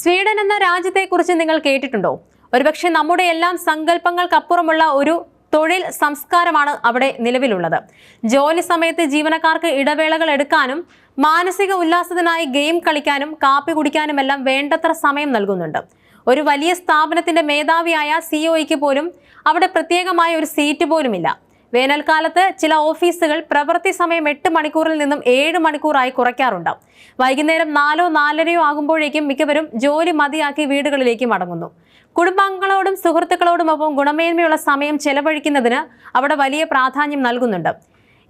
Sweden എന്ന രാജ്യത്തെക്കുറിച്ച് നിങ്ങൾ കേട്ടിട്ടുണ്ടോ? ഒരുപക്ഷെ നമ്മുടെ എല്ലാം സങ്കല്പങ്ങൾക്കപ്പുറമുള്ള ഒരു തൊഴിൽ സംസ്കാരമാണ് അവിടെ നിലവിലുള്ളത്. ജോലി സമയത്ത് ജീവനക്കാർക്ക് ഇടവേളകൾ എടുക്കാനും മാനസിക ഉല്ലാസത്തിനായി ഗെയിം കളിക്കാനും കാപ്പി കുടിക്കാനുമെല്ലാം വേണ്ടത്ര സമയം നൽകുന്നുണ്ട്. ഒരു വലിയ സ്ഥാപനത്തിന്റെ മേധാവിയായ സിഒയ്ക്ക് പോലും അവിടെ പ്രത്യേകമായ ഒരു സീറ്റ് പോലുമില്ല. വേനൽക്കാലത്ത് ചില ഓഫീസുകൾ പ്രവൃത്തി സമയം എട്ട് മണിക്കൂറിൽ നിന്നും ഏഴ് മണിക്കൂറായി കുറയ്ക്കാറുണ്ട്. വൈകുന്നേരം നാലോ നാലരയോ ആകുമ്പോഴേക്കും മിക്കവരും ജോലി മതിയാക്കി വീടുകളിലേക്ക് മടങ്ങുന്നു. കുടുംബാംഗങ്ങളോടും സുഹൃത്തുക്കളോടുമൊപ്പം ഗുണമേന്മയുള്ള സമയം ചെലവഴിക്കുന്നതിന് അവിടെ വലിയ പ്രാധാന്യം നൽകുന്നുണ്ട്.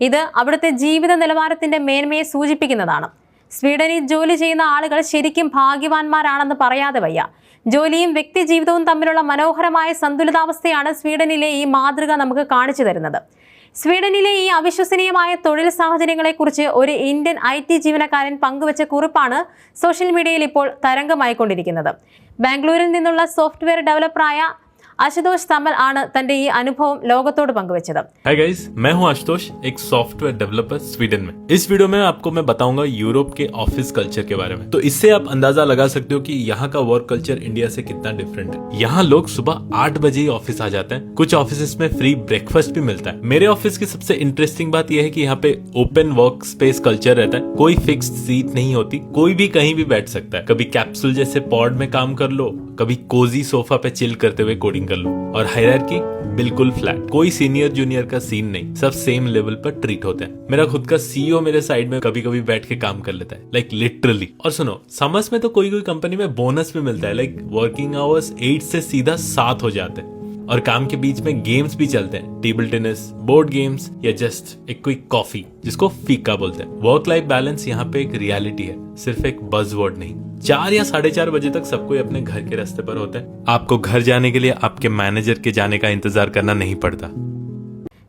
ഇത് അവിടുത്തെ ജീവിത നിലവാരത്തിന്റെ മേന്മയെ സൂചിപ്പിക്കുന്നതാണ്. സ്വീഡനിൽ ജോലി ചെയ്യുന്ന ആളുകൾ ശരിക്കും ഭാഗ്യവാന്മാരാണെന്ന് പറയാതെ വയ്യ. ജോലിയും വ്യക്തി ജീവിതവും തമ്മിലുള്ള മനോഹരമായ സന്തുലിതാവസ്ഥയാണ് സ്വീഡനിലെ ഈ മാതൃക നമുക്ക് കാണിച്ചു തരുന്നത്. സ്വീഡനിലെ ഈ അവിശ്വസനീയമായ തൊഴിൽ സാഹചര്യങ്ങളെക്കുറിച്ച് ഒരു ഇന്ത്യൻ ഐ ടി ജീവനക്കാരൻ പങ്കുവച്ച കുറിപ്പാണ് സോഷ്യൽ മീഡിയയിൽ ഇപ്പോൾ തരംഗമായിക്കൊണ്ടിരിക്കുന്നത്. ബാംഗ്ലൂരിൽ നിന്നുള്ള സോഫ്റ്റ്വെയർ ഡെവലപ്പറായ അശുതോഷ് തമൽ ആണ് തന്റെ ഈ അനുഭവം ലോകത്തോട് പങ്കുവച്ചത് हाय गाइस मैं हूं आशुतोष एक सॉफ्टवेयर डेवलपर स्वीडन में इस वीडियो में आपको मैं बताऊंगा यूरोप के ऑफिस कल्चर के बारे में तो इससे आप अंदाजा लगा सकते हो कि यहाँ का वर्क कल्चर इंडिया से कितना डिफरेंट है यहाँ लोग सुबह आठ बजे ही ऑफिस आ जाते हैं कुछ ऑफिस में फ्री ब्रेकफास्ट भी मिलता है मेरे ऑफिस की सबसे इंटरेस्टिंग बात यह है कि यहाँ पे ओपन वर्क स्पेस कल्चर रहता है कोई फिक्स सीट नहीं होती कोई भी कहीं भी बैठ सकता है कभी कैप्सूल जैसे पॉड में काम कर लो कभी कोजी सोफा पे चिल करते हुए कोडिंग कर लो और हायरार्की बिल्कुल फ्लैट कोई सीनियर जूनियर का सीन नहीं. सब सेम लेवल पर ट्रीट होते हैं. मेरा खुद का सीईओ मेरे साइड में कभी कभी बैठ के काम कर लेता है. लाइक like, लिटरली और सुनो समर्स में तो कोई कोई कंपनी में बोनस भी मिलता है. लाइक वर्किंग आवर्स एट से सीधा सात हो जाते हैं. और काम के बीच में गेम्स भी चलते हैं टेबल टेनिस बोर्ड गेम्स या जस्ट एक क्विक कॉफी जिसको फीका बोलते हैं वर्क लाइफ बैलेंस यहाँ पे एक रियलिटी है सिर्फ एक बज वर्ड नहीं चार या साढ़े चार बजे तक सब कोई अपने घर के रास्ते पर होता है आपको घर जाने के लिए आपके मैनेजर के जाने का इंतजार करना नहीं पड़ता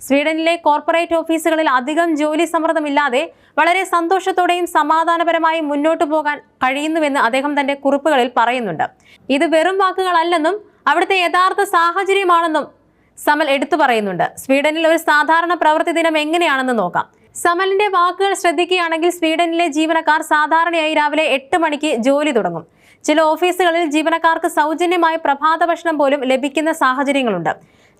സ്വീഡനിലെ കോർപ്പറേറ്റ് ഓഫീസുകളിൽ അധികം ജോലി സമ്മർദ്ദമില്ലാതെ വളരെ സന്തോഷത്തോടെയും സമാധാനപരമായും മുന്നോട്ടു പോകാൻ കഴിയുന്നുവെന്ന് അദ്ദേഹം തന്റെ കുറിപ്പുകളിൽ പറയുന്നുണ്ട് ഇത് വെറും വാക്കുകളല്ലെന്നും അവിടുത്തെ യഥാർത്ഥ സാഹചര്യമാണെന്നും സമൽ എടുത്തു പറയുന്നുണ്ട്. സ്വീഡനിൽ ഒരു സാധാരണ പ്രവൃത്തി ദിനം എങ്ങനെയാണെന്ന് നോക്കാം. സമലിന്റെ വാക്കുകൾ ശ്രദ്ധിക്കുകയാണെങ്കിൽ സ്വീഡനിലെ ജീവനക്കാർ സാധാരണയായി രാവിലെ എട്ട് മണിക്ക് ജോലി തുടങ്ങും. ചില ഓഫീസുകളിൽ ജീവനക്കാർക്ക് സൗജന്യമായ പ്രഭാത ഭക്ഷണം പോലും ലഭിക്കുന്ന സാഹചര്യങ്ങളുണ്ട്.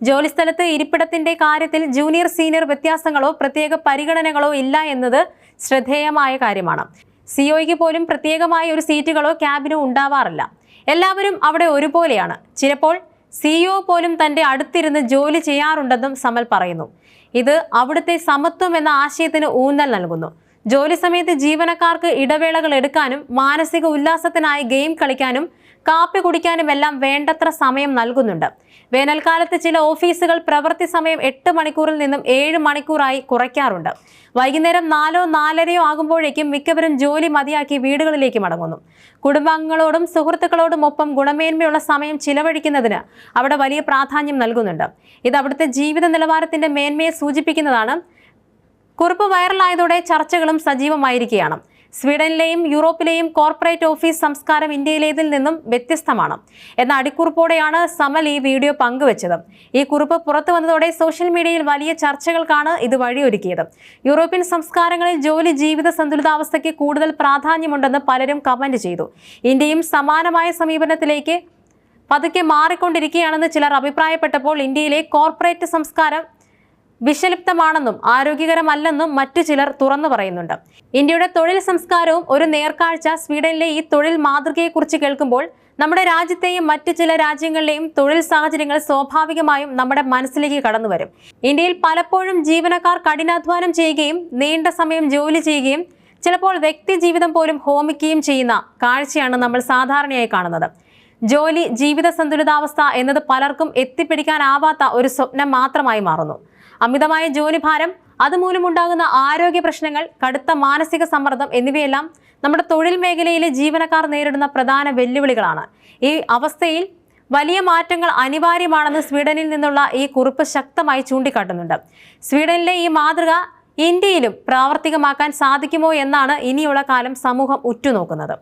ജോലിസ്ഥലത്ത് ഇരിപ്പിടത്തിന്റെ കാര്യത്തിൽ ജൂനിയർ സീനിയർ വ്യത്യാസങ്ങളോ പ്രത്യേക പരിഗണനകളോ ഇല്ല എന്നത് ശ്രദ്ധേയമായ കാര്യമാണ്. സിഒയ്ക്ക് പോലും പ്രത്യേകമായ ഒരു സീറ്റുകളോ ക്യാബിനോ ഉണ്ടാവാറില്ല. എല്ലാവരും അവിടെ ഒരുപോലെയാണ്. ചിലപ്പോൾ സിഇഒ പോലും തന്റെ അടുത്തിരുന്ന് ജോലി ചെയ്യാറുണ്ടെന്നും സമൽ പറയുന്നു. ഇത് അവിടുത്തെ സമത്വം എന്ന ആശയത്തിന് ഊന്നൽ നൽകുന്നു. ജോലി സമയത്ത് ജീവനക്കാർക്ക് ഇടവേളകൾ എടുക്കാനും മാനസിക ഉല്ലാസത്തിനായി ഗെയിം കളിക്കാനും കാപ്പി കുടിക്കാനും എല്ലാം വേണ്ടത്ര സമയം നൽകുന്നുണ്ട്. വേനൽക്കാലത്ത് ചില ഓഫീസുകൾ പ്രവൃത്തി സമയം എട്ട് മണിക്കൂറിൽ നിന്നും ഏഴ് മണിക്കൂറായി കുറയ്ക്കാറുണ്ട്. വൈകുന്നേരം നാലോ നാലരയോ ആകുമ്പോഴേക്കും മിക്കവരും ജോലി മതിയാക്കി വീടുകളിലേക്ക് മടങ്ങുന്നു. കുടുംബാംഗങ്ങളോടും സുഹൃത്തുക്കളോടും ഒപ്പം ഗുണമേന്മയുള്ള സമയം ചിലവഴിക്കുന്നതിന് അവിടെ വലിയ പ്രാധാന്യം നൽകുന്നുണ്ട്. ഇത് അവിടുത്തെ ജീവിത നിലവാരത്തിന്റെ മേന്മയെ സൂചിപ്പിക്കുന്നതാണ് കുറിപ്പ് വൈറലായതോടെ ചർച്ചകളും സജീവമായിരിക്കുകയാണ്. സ്വീഡനിലെയും യൂറോപ്പിലെയും കോർപ്പറേറ്റ് ഓഫീസ് സംസ്കാരം ഇന്ത്യയിലേതിൽ നിന്നും വ്യത്യസ്തമാണ്. എന്ന അടിക്കുറിപ്പോടെയാണ് സമൽ ഈ വീഡിയോ പങ്കുവച്ചത്. ഈ കുറിപ്പ് പുറത്തു വന്നതോടെ സോഷ്യൽ മീഡിയയിൽ വലിയ ചർച്ചകൾക്കാണ് ഇത് വഴിയൊരുക്കിയത്. യൂറോപ്യൻ സംസ്കാരങ്ങളിൽ ജോലി ജീവിത സന്തുലിതാവസ്ഥയ്ക്ക് കൂടുതൽ പ്രാധാന്യമുണ്ടെന്ന് പലരും കമന്റ് ചെയ്തു. ഇന്ത്യയും സമാനമായ സമീപനത്തിലേക്ക് പതുക്കെ മാറിക്കൊണ്ടിരിക്കുകയാണെന്ന് ചിലർ അഭിപ്രായപ്പെട്ടപ്പോൾ ഇന്ത്യയിലെ കോർപ്പറേറ്റ് സംസ്കാരം വിഷലിപ്തമാണെന്നും ആരോഗ്യകരമല്ലെന്നും മറ്റു ചിലർ തുറന്നു പറയുന്നുണ്ട്. ഇന്ത്യയുടെ തൊഴിൽ സംസ്കാരവും ഒരു നേർക്കാഴ്ച സ്വീഡനിലെ ഈ തൊഴിൽ മാതൃകയെക്കുറിച്ച് കേൾക്കുമ്പോൾ നമ്മുടെ രാജ്യത്തെയും മറ്റു ചില രാജ്യങ്ങളിലെയും തൊഴിൽ സാഹചര്യങ്ങൾ സ്വാഭാവികമായും നമ്മുടെ മനസ്സിലേക്ക് കടന്നു വരും. ഇന്ത്യയിൽ പലപ്പോഴും ജീവനക്കാർ കഠിനാധ്വാനം ചെയ്യുകയും നീണ്ട സമയം ജോലി ചെയ്യുകയും ചിലപ്പോൾ വ്യക്തി ജീവിതം പോലും ഹോമിക്കുകയും ചെയ്യുന്ന കാഴ്ചയാണ് നമ്മൾ സാധാരണയായി കാണുന്നത്. ജോലി ജീവിത സന്തുലിതാവസ്ഥ എന്നത് പലർക്കും എത്തിപ്പിടിക്കാനാവാത്ത ഒരു സ്വപ്നം മാത്രമായി മാറുന്നു. അമിതമായ ജോലിഭാരം അതുമൂലമുണ്ടാകുന്ന ആരോഗ്യ പ്രശ്നങ്ങൾ കടുത്ത മാനസിക സമ്മർദ്ദം എന്നിവയെല്ലാം നമ്മുടെ തൊഴിൽ മേഖലയിലെ ജീവനക്കാർ നേരിടുന്ന പ്രധാന വെല്ലുവിളികളാണ്. ഈ അവസ്ഥയിൽ വലിയ മാറ്റങ്ങൾ അനിവാര്യമാണെന്ന് സ്വീഡനിൽ നിന്നുള്ള ഈ കുറിപ്പ് ശക്തമായി ചൂണ്ടിക്കാട്ടുന്നുണ്ട്. സ്വീഡനിലെ ഈ മാതൃക ഇന്ത്യയിലും പ്രാവർത്തികമാക്കാൻ സാധിക്കുമോ എന്നാണ് ഇനിയുള്ള കാലം സമൂഹം ഉറ്റുനോക്കുന്നത്.